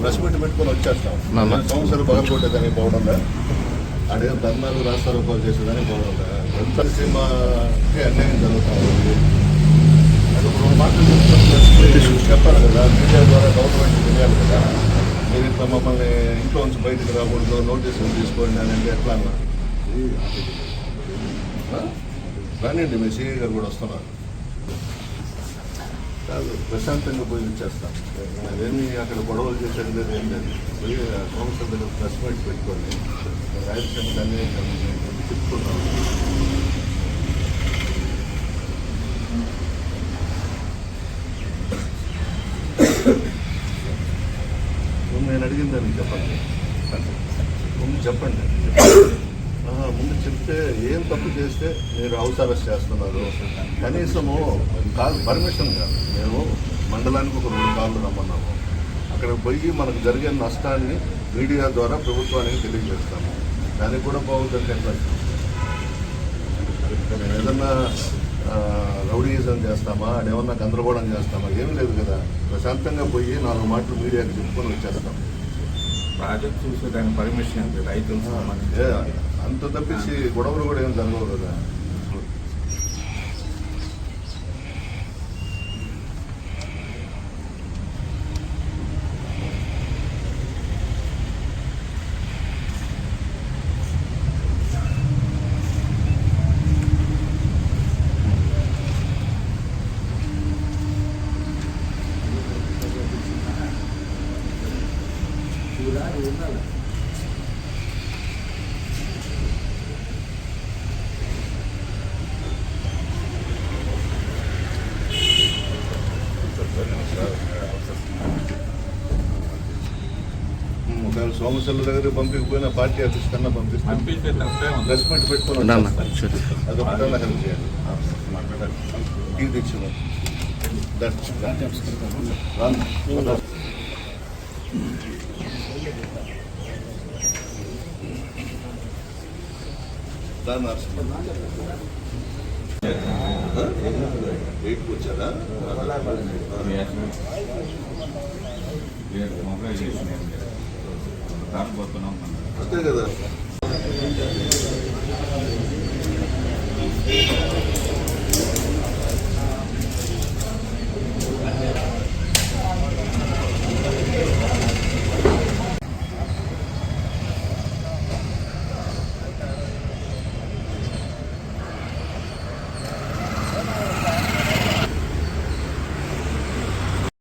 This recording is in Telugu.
ప్రెస్ మీట్ పెట్టుకొని వచ్చేస్తాం. సంవత్సరాలు పగలు కొట్టేదానికి పోవడంలే. అదేం ధర్నాలు రాస్తారోపాలు చేసేదానికి పోవడంలే. ఎంత అన్యాయం జరుగుతా ఉంది అది ఒక మాటలు చెప్తాను. చెప్పాలి కదా. మీడియా ద్వారా గవర్నమెంట్ తెలియాలి కదా. మీరు ఇట్లా మమ్మల్ని ఇంట్లో నుంచి బయటకు రాకూడదు నోటీసులు తీసుకోండి అని అంటే ఎట్లా అన్నా ఆ? రానివ్వండి మీ సిఐ గారు కూడా వస్తున్నారు. కాదు ప్రశాంతంగా పోయి ఇచ్చేస్తాం అదేమి అక్కడ గొడవలు చేసేది లేదు ఏం లేదు. పోయి ఆ కౌన్సిల్ దగ్గర ప్రెస్ మీట్ పెట్టుకోండి రాయలసీమ కానీ చెప్పుకున్నాం నేను అడిగిన దానికి చెప్పండి. ముందు చెప్పండి. ముందు చెప్తే ఏం తప్పు చేస్తే మీరు హౌస్ అరెస్ట్ చేస్తున్నారు? కనీసము కాదు పర్మిషన్ కాదు. మేము మండలానికి ఒక రెండు కార్లు రమ్మన్నాము. అక్కడికి పోయి మనకు జరిగే నష్టాన్ని మీడియా ద్వారా ప్రభుత్వానికి తెలియజేస్తాము. దానికి కూడా బాగుంటుంది ఎట్లా? ఏదన్నా రౌడీజం రౌడీయిజం చేస్తామా ఏమన్నా గందరగోళం చేస్తామా? ఏం లేదు కదా. ప్రశాంతంగా పోయి నాలుగు మాటలు మీడియాకి చెప్పుకొని వచ్చేస్తాం. ప్రాజెక్ట్ చూసే దాని పర్మిషన్ రైతులకు సంబంధించి అంత తప్పించి గొడవలు కూడా ఏం జరగవు కదా. ఉమ్, ఒకవేళ సోమశల్ల దగ్గర పంపించకపోయినా పార్టీ ఆఫీస్ కన్నా పంపిస్తాం. పంపిస్తే తప్పే ఉంది ప్రెస్ మీట్ పెట్టుకొని అదొకటన్నా హెల్ప్ చేయాలి. టీ దాని ఎయిట్కి వచ్చారా అంతే కదా